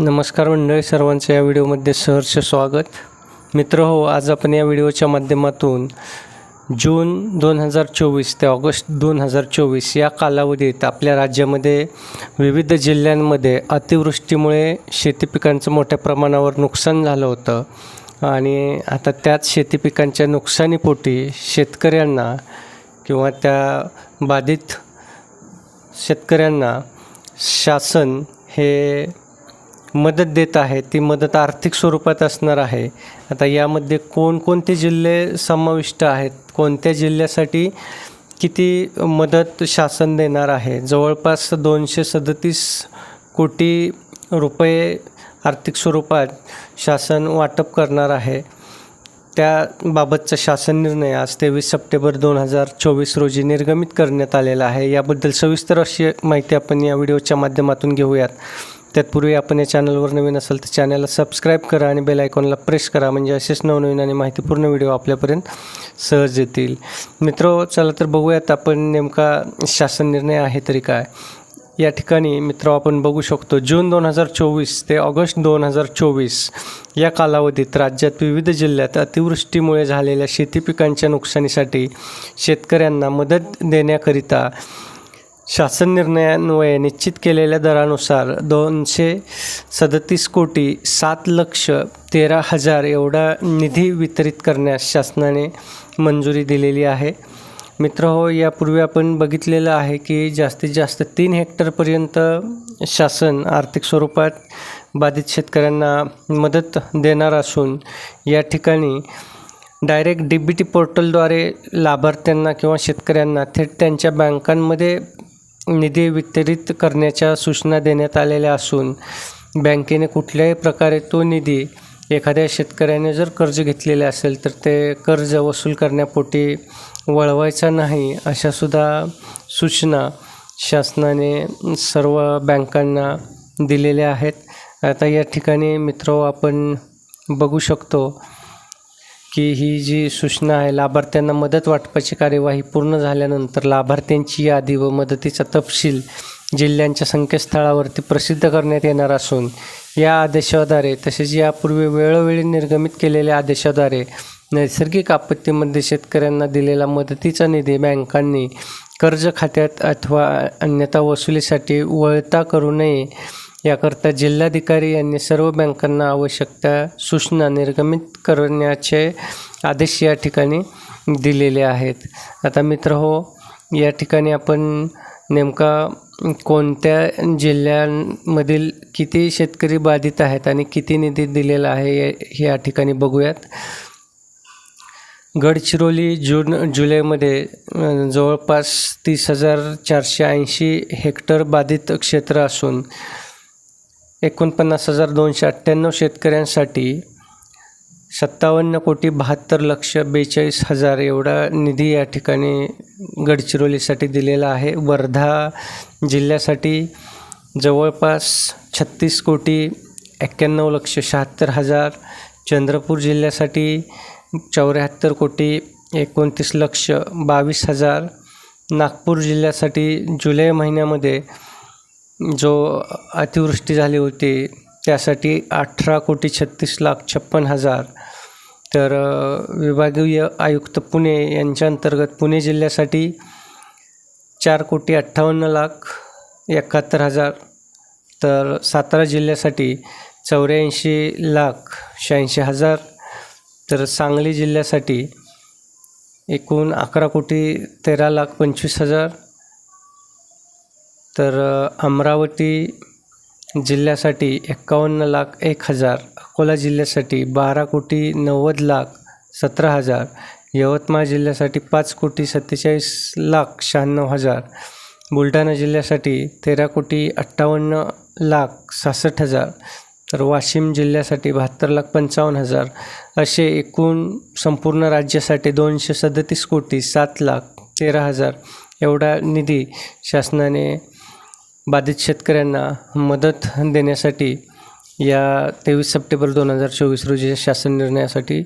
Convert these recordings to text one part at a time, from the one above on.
नमस्कार मंडळी सर्वांचं या व्हिडिओमध्ये सहर्ष स्वागत. मित्र हो आज आपण या व्हिडिओच्या माध्यमातून जून दोन हजार चोवीस ते ऑगस्ट दोन हजार चोवीस या कालावधीत आपल्या राज्यामध्ये विविध जिल्ह्यांमध्ये अतिवृष्टीमुळे शेती पिकांचं मोठ्या प्रमाणावर नुकसान झालं होतं. आणि आता त्याच शेती पिकांच्या नुकसानीपोटी शेतकऱ्यांना किंवा त्या बाधित शेतकऱ्यांना शासन हे मदत देत आहे. ती मदत आर्थिक स्वरूपात असणार आहे. आता यामध्ये कोणकोणते जिल्हे समाविष्ट आहेत? कोणत्या जिल्ह्यासाठी किती मदत शासन देणार आहे? जवळपास दोनशे सदतीस कोटी रुपये आर्थिक स्वरूपात शासन वाटप करणार आहे. त्याबाबतचा शासन निर्णय आज तेवीस सप्टेंबर दोन हजार चोवीस रोजी निर्गमित करण्यात आलेला आहे. याबद्दल सविस्तर अशी माहिती आपण या व्हिडिओच्या माध्यमातून घेऊयात. तत्पूर्वी आपण या चॅनलवर नवीन असाल तर चॅनलला सबस्क्राईब करा आणि बेल आयकॉनला प्रेस करा म्हणजे असेच नवनवीन आणि माहितीपूर्ण व्हिडिओ आपल्यापर्यंत सहज येतील. मित्र चला तर बघूयात आपण नेमका शासन निर्णय आहे तरी काय. या ठिकाणी मित्र आपण बघू शकतो जून दोन हजार चोवीस ते ऑगस्ट दोन हजार चोवीस या कालावधीत राज्यात विविध जिल्ह्यात अतिवृष्टीमुळे झालेल्या शेती पिकांच्या नुकसानीसाठी शेतकऱ्यांना मदत देण्याकरिता शासन निर्णयान्वये निश्चित केलेल्या दरानुसार दोनशे सदतीस कोटी सात लक्ष तेरा हजार एवढा निधी वितरित करण्यास शासनाने मंजुरी दिलेली आहे. मित्र हो यापूर्वी आपण बघितलेलं आहे की जास्तीत जास्त तीन हेक्टरपर्यंत शासन आर्थिक स्वरूपात बाधित शेतकऱ्यांना मदत देणार असून या ठिकाणी डायरेक्ट डी बी टी पोर्टलद्वारे लाभार्थ्यांना किंवा शेतकऱ्यांना थेट त्यांच्या बँकांमध्ये निधी वितरित करण्याच्या सूचना देण्यात आलेल्या असून बँकेने कुठल्याही प्रकारे तो निधी एखाद्या शेतकऱ्याने जर कर्ज घेतलेले असेल तर ते कर्ज वसूल करण्यापोटी वळवायचा नाही अशासुद्धा सूचना शासनाने सर्व बँकांना दिलेल्या आहेत. आता या ठिकाणी मित्र आपण बघू शकतो की ही जी सूचना आहे लाभार्थ्यांना मदत वाटपाची कार्यवाही पूर्ण झाल्यानंतर लाभार्थ्यांची यादी व मदतीचा तपशील जिल्ह्यांच्या संकेतस्थळावरती प्रसिद्ध करण्यात येणार असून या आदेशाद्वारे तसेच यापूर्वी वेळोवेळी निर्गमित केलेल्या आदेशाद्वारे नैसर्गिक आपत्तीमध्ये शेतकऱ्यांना दिलेला मदतीचा निधी बँकांनी कर्ज खात्यात अथवा अन्यथा वसुलीसाठी वळता करू नये. याकरता जिल्हाधिकारी यांनी सर्व बँकांना आवश्यक त्या सूचना निर्गमित करण्याचे आदेश या ठिकाणी दिलेले आहेत. आता मित्र हो या ठिकाणी आपण नेमका कोणत्या जिल्ह्यांमधील किती शेतकरी बाधित आहेत आणि किती निधी दिलेला आहे हे या ठिकाणी बघूयात. गडचिरोली जून जुलैमध्ये जवळपास तीस हजार चारशे ऐंशी हेक्टर बाधित क्षेत्र असून एकोणपन्नास हजार दोनशे अठ्ठ्याण्णव शेतकऱ्यांसाठी सत्तावन्न कोटी बहात्तर लक्ष बेचाळीस हजार एवढा निधी या ठिकाणी गडचिरोलीसाठी दिलेला आहे. वर्धा जिल्ह्यासाठी जवळपास छत्तीस कोटी एक्क्याण्णव लक्ष शहात्तर हजार. चंद्रपूर जिल्ह्यासाठी चौऱ्याहत्तर कोटी एकोणतीस लक्ष बावीस हजार. नागपूर जिल्ह्यासाठी जुलै महिन्यामध्ये जो अतिवृष्टी झाली होती त्यासाठी अठरा कोटी छत्तीस लाख छप्पन हजार. तर विभागीय आयुक्त पुणे यांच्या अंतर्गत पुणे जिल्ह्यासाठी चार कोटी अठ्ठावन्न लाख एकाहत्तर हजार. तर सातारा जिल्ह्यासाठी चौऱ्याऐंशी लाख शहाऐंशी हजार. तर सांगली जिल्ह्यासाठी एकूण अकरा कोटी तेरा लाख पंचवीस हजार. तर अमरावती जिल्ह्यासाठी एक्कावन्न लाख एक हजार अकोला जिल्ह्यासाठी बारा कोटी नव्वद लाख सतरा हजार यवतमाळ जिल्ह्यासाठी पाच कोटी सत्तेचाळीस लाख शहाण्णव हजार बुलढाणा जिल्ह्यासाठी तेरा कोटी अठ्ठावन्न लाख सहासष्ट हजार तर वाशिम जिल्ह्यासाठी बहात्तर लाख पंचावन्न हजार असे एकूण संपूर्ण राज्यासाठी दोनशे सदतीस कोटी सात लाख तेरा हजार एवढा निधी शासनाने बाधित शेतकऱ्यांना मदत देण्यासाठी या तेवीस सप्टेंबर दोन हजार चोवीस रोजी शासन निर्णयासाठी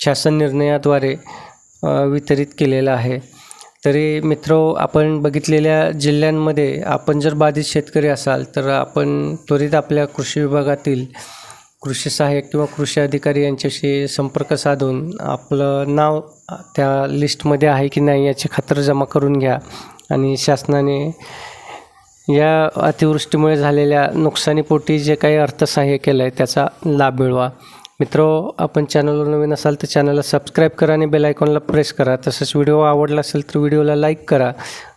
शासन निर्णयाद्वारे वितरित केलेला आहे. तरी मित्र आपण बघितलेल्या जिल्ह्यांमध्ये आपण जर बाधित शेतकरी असाल तर आपण त्वरित आपल्या कृषी विभागातील कृषी सहाय्यक किंवा कृषी अधिकारी यांच्याशी संपर्क साधून आपलं नाव त्या लिस्टमध्ये आहे की नाही याची खातरजमा करून घ्या. आणि शासनाने या अतिवृष्टीमुळे झालेल्या नुकसानीपोटी जे काही अर्थसहाय्य केलं आहे त्याचा लाभ मिळवा. मित्रो आपण चॅनलवर नवीन असाल तर चॅनलला सबस्क्राईब करा आणि बेल आयकॉनला प्रेस करा. तसंच व्हिडिओ आवडला असेल तर व्हिडिओला लाईक करा.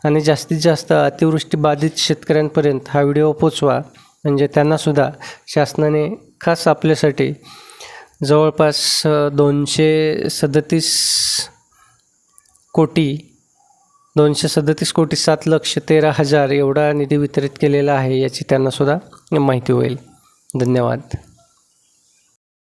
आणि जास्तीत जास्त अतिवृष्टी बाधित शेतकऱ्यांपर्यंत हा व्हिडिओ पोचवा म्हणजे त्यांनासुद्धा शासनाने खास आपल्यासाठी जवळपास दोनशे सदतीस कोटी दोनशे सदतीस कोटी सात लक्ष तेरा हजार एवढा निधी वितरित केलेला आहे याची त्यांनासुद्धा माहिती होईल. धन्यवाद.